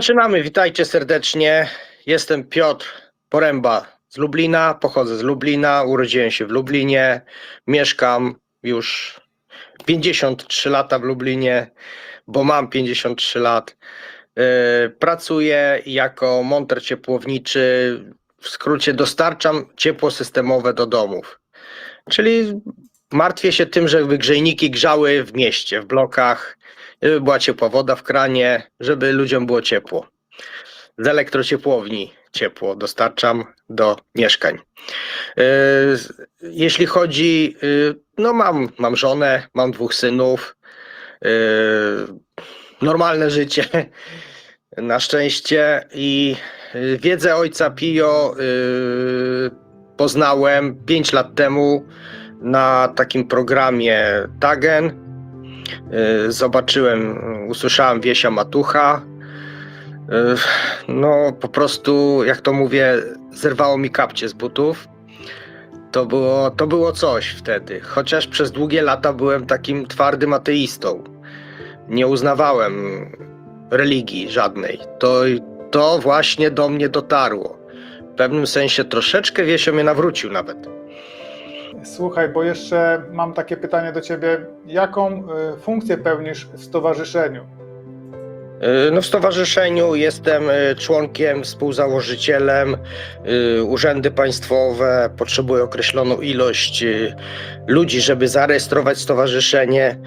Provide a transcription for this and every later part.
zaczynamy. Witajcie serdecznie. Jestem Piotr Poręba z Lublina. Pochodzę z Lublina. Urodziłem się w Lublinie. Mieszkam już 53 lata w Lublinie, bo mam 53 lat. Yy, Pracuję jako monter ciepłowniczy. W skrócie dostarczam ciepło systemowe do domów. Czyli martwię się tym, żeby grzejniki grzały w mieście, w blokach, żeby była ciepła woda w kranie, żeby ludziom było ciepło. Z elektrociepłowni ciepło dostarczam do mieszkań. Yy, Jeśli chodzi, yy, no mam, mam żonę, mam dwóch synów, yy, normalne życie na szczęście i wiedzę ojca Pio poznałem 5 lat temu na takim programie Tagen. Y, Zobaczyłem, usłyszałem Wiesia Matucha. Y, No, po prostu, jak to mówię, zerwało mi kapcie z butów. To było, to było coś wtedy. Chociaż przez długie lata byłem takim twardym ateistą. Nie uznawałem religii żadnej. To, to właśnie do mnie dotarło. W pewnym sensie troszeczkę Wiesio mnie nawrócił nawet. Słuchaj, bo jeszcze mam takie pytanie do ciebie. Jaką y, funkcję pełnisz w stowarzyszeniu? Y, No w stowarzyszeniu jestem y, członkiem, współzałożycielem. Urzędy państwowe potrzebują określoną ilość ludzi, żeby zarejestrować stowarzyszenie,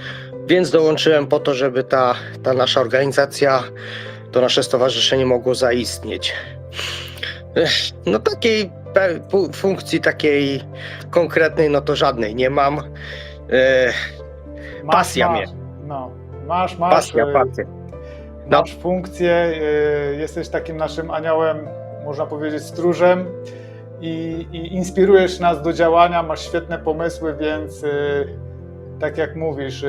więc dołączyłem po to, żeby ta, ta nasza organizacja, to nasze stowarzyszenie mogło zaistnieć. No takiej funkcji takiej konkretnej, no to żadnej nie mam. Ech, Masz, Pasja masz, mnie. No, masz, masz, Pasja, y, pasja. No. masz funkcję, y, jesteś takim naszym aniołem, można powiedzieć, stróżem i, i inspirujesz nas do działania, masz świetne pomysły, więc y, tak jak mówisz,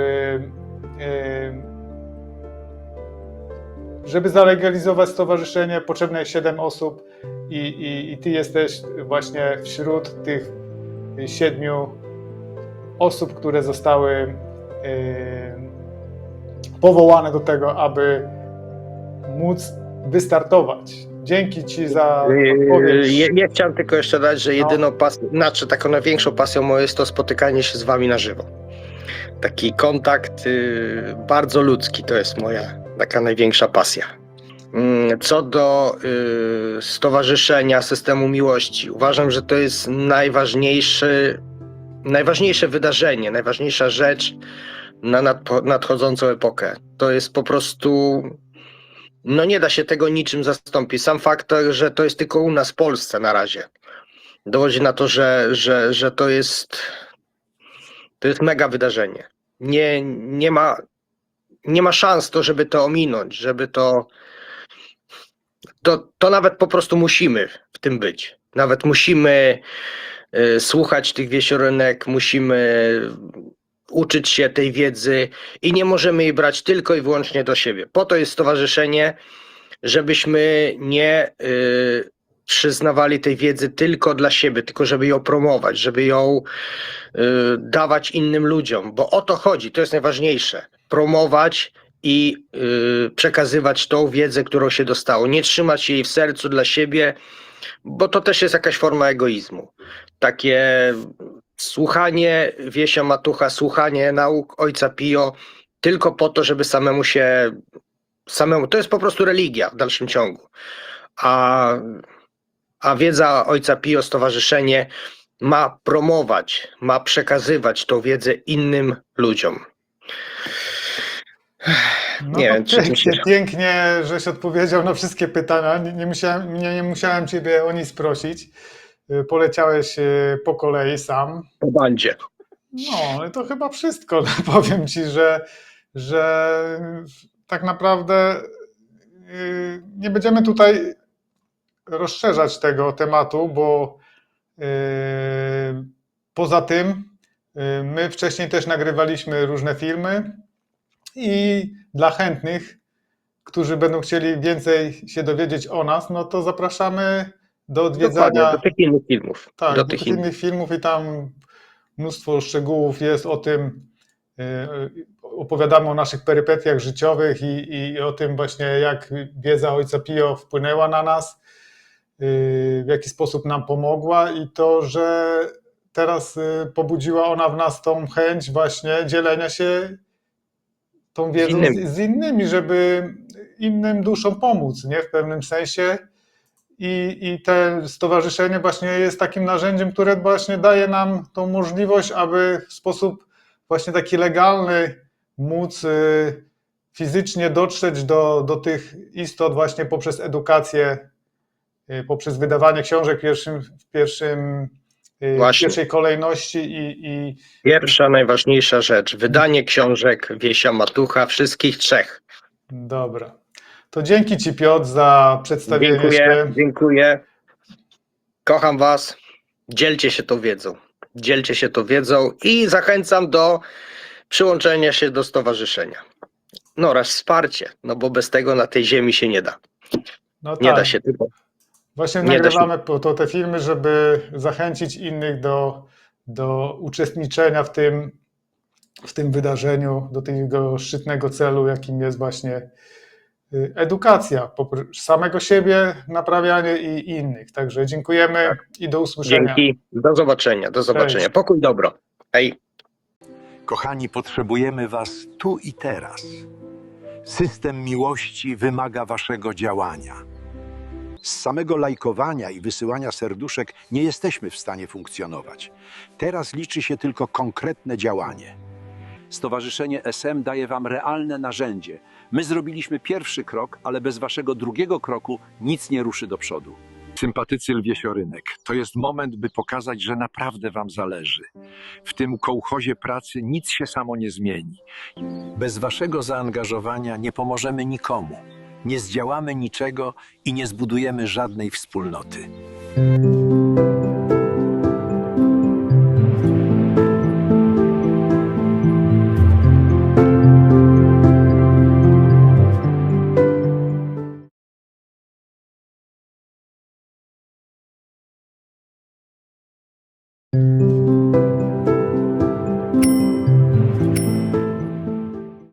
żeby zalegalizować stowarzyszenie, potrzebne jest 7 osób i, i, i ty jesteś właśnie wśród tych siedmiu osób, które zostały y, powołane do tego, aby móc wystartować. Dzięki Ci za odpowiedź. Ja, ja chciałem tylko jeszcze dać, że No. jedyną pasją, znaczy taką największą pasją moją jest to spotykanie się z wami na żywo. Taki kontakt bardzo ludzki to jest moja taka największa pasja. Mm, Co do yy, stowarzyszenia systemu miłości, uważam, że to jest najważniejszy, najważniejsze wydarzenie, najważniejsza rzecz na nadchodzącą epokę. To jest po prostu no nie da się tego niczym zastąpić. Sam fakt, że to jest tylko u nas w Polsce na razie, dowodzi na to, że, że, że to jest to jest mega wydarzenie. Nie, nie, ma, nie ma szans to, żeby to ominąć, żeby to, to to nawet po prostu musimy w tym być. Nawet musimy y, słuchać tych wiesioronek, musimy uczyć się tej wiedzy i nie możemy jej brać tylko i wyłącznie do siebie. Po to jest stowarzyszenie, żebyśmy nie y, przyznawali tej wiedzy tylko dla siebie, tylko żeby ją promować, żeby ją y, dawać innym ludziom, bo o to chodzi, to jest najważniejsze. Promować i y, przekazywać tą wiedzę, którą się dostało. Nie trzymać jej w sercu dla siebie, bo to też jest jakaś forma egoizmu. Takie słuchanie Wiesia Matucha, słuchanie nauk ojca Pio tylko po to, żeby samemu się samemu, to jest po prostu religia w dalszym ciągu. A, a wiedza ojca Pio, stowarzyszenie ma promować, ma przekazywać tą wiedzę innym ludziom. No nie wiem, czy pięknie, się- pięknie, żeś odpowiedział na wszystkie pytania. Nie, nie, musiałem, nie, nie musiałem Ciebie o nic prosić. Y, Poleciałeś y, po kolei sam. Po bandzie. No, ale to chyba wszystko. Powiem Ci, że, że tak naprawdę y, nie będziemy tutaj rozszerzać tego tematu, bo poza tym my wcześniej też nagrywaliśmy różne filmy i dla chętnych, którzy będą chcieli więcej się dowiedzieć o nas, no to zapraszamy do odwiedzania Dokładnie, do tych innych filmów. tak, do do tych innych. filmów i tam mnóstwo szczegółów jest o tym, yy, opowiadamy o naszych perypetiach życiowych i, i o tym właśnie, jak wiedza ojca Pio wpłynęła na nas, y, w jaki sposób nam pomogła i to, że teraz y, pobudziła ona w nas tą chęć właśnie dzielenia się tą wiedzą z innymi. z, z innymi, żeby innym duszom pomóc, nie? W pewnym sensie. I, I te stowarzyszenie właśnie jest takim narzędziem, które właśnie daje nam tą możliwość, aby w sposób właśnie taki legalny móc y, fizycznie dotrzeć do, do tych istot właśnie poprzez edukację, y, poprzez wydawanie książek w pierwszym, w pierwszym y, w Właśnie. pierwszej kolejności i, i Pierwsza, najważniejsza rzecz. Wydanie książek Wiesia Matucha, wszystkich trzech. dobra. To dzięki Ci Piotr za przedstawienie Dziękuję, się. dziękuję. Kocham Was. Dzielcie się tą wiedzą. Dzielcie się tą wiedzą i zachęcam do przyłączenia się do stowarzyszenia. No oraz wsparcie, no bo bez tego na tej ziemi się nie da. No Nie tak. da się tylko. Właśnie Nie nagrywamy po to te filmy, żeby zachęcić innych do, do uczestniczenia w tym, w tym wydarzeniu, do tego szczytnego celu, jakim jest właśnie y, edukacja, samego siebie, naprawianie i innych. Także dziękujemy i do usłyszenia. Dzięki. Do zobaczenia. Do zobaczenia. Cześć. Pokój dobro. Hej. Kochani, potrzebujemy Was tu i teraz. System miłości wymaga Waszego działania. Z samego lajkowania i wysyłania serduszek nie jesteśmy w stanie funkcjonować. Teraz liczy się tylko konkretne działanie. Stowarzyszenie SM daje Wam realne narzędzie. My zrobiliśmy pierwszy krok, ale bez Waszego drugiego kroku nic nie ruszy do przodu. Sympatycy Lwiesiorynek, to jest moment, by pokazać, że naprawdę Wam zależy. W tym kołchozie pracy nic się samo nie zmieni. Bez Waszego zaangażowania nie pomożemy nikomu, nie zdziałamy niczego i nie zbudujemy żadnej wspólnoty.